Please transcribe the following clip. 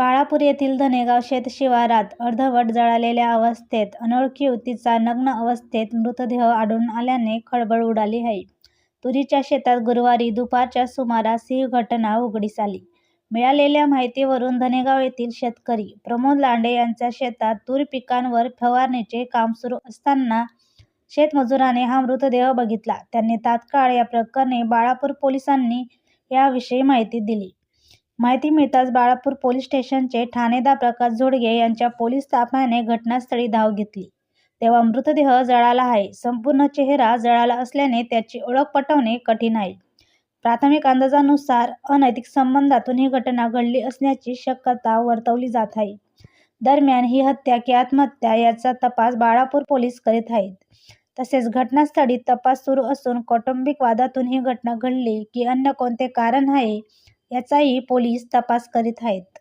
बाळापूर येथील धनेगाव शेतशिवारात अर्धवट जळालेल्या अवस्थेत अनोळखी युवतीचा नग्न अवस्थेत मृतदेह आढळून आल्याने खळबळ उडाली आहे. तुरीच्या शेतात गुरुवारी दुपारच्या सुमारास ही घटना उघडीस आली. मिळालेल्या माहितीवरून धनेगाव येथील शेतकरी प्रमोद लांडे यांच्या शेतात तूर पिकांवर फवारणीचे काम सुरू असताना शेतमजुराने हा मृतदेह बघितला. त्यांनी तात्काळ या प्रकरणी बाळापूर पोलिसांनी याविषयी माहिती दिली. माहिती मिळताच बाळापूर पोलीस स्टेशनचे ठाणेदार प्रकाश झोडगे यांच्या पोलीस ताफ्याने घटनास्थळी धाव घेतली तेव्हा मृतदेह जळाला आहे. संपूर्ण चेहरा जळाला असल्याने त्याची ओळख पटवणे कठीण आहे. प्राथमिक अंदाजानुसार अनैतिक संबंधातून ही घटना घडली असण्याची शक्यता वर्तवली जात आहे. दरम्यान ही हत्या की आत्महत्या याचा तपास बाळापूर पोलीस करीत आहेत. तसेच घटनास्थळी तपास सुरू असून कौटुंबिक वादातून ही घटना घडली की अन्य कोणते कारण आहे याचाही पोलीस तपास करीत आहेत.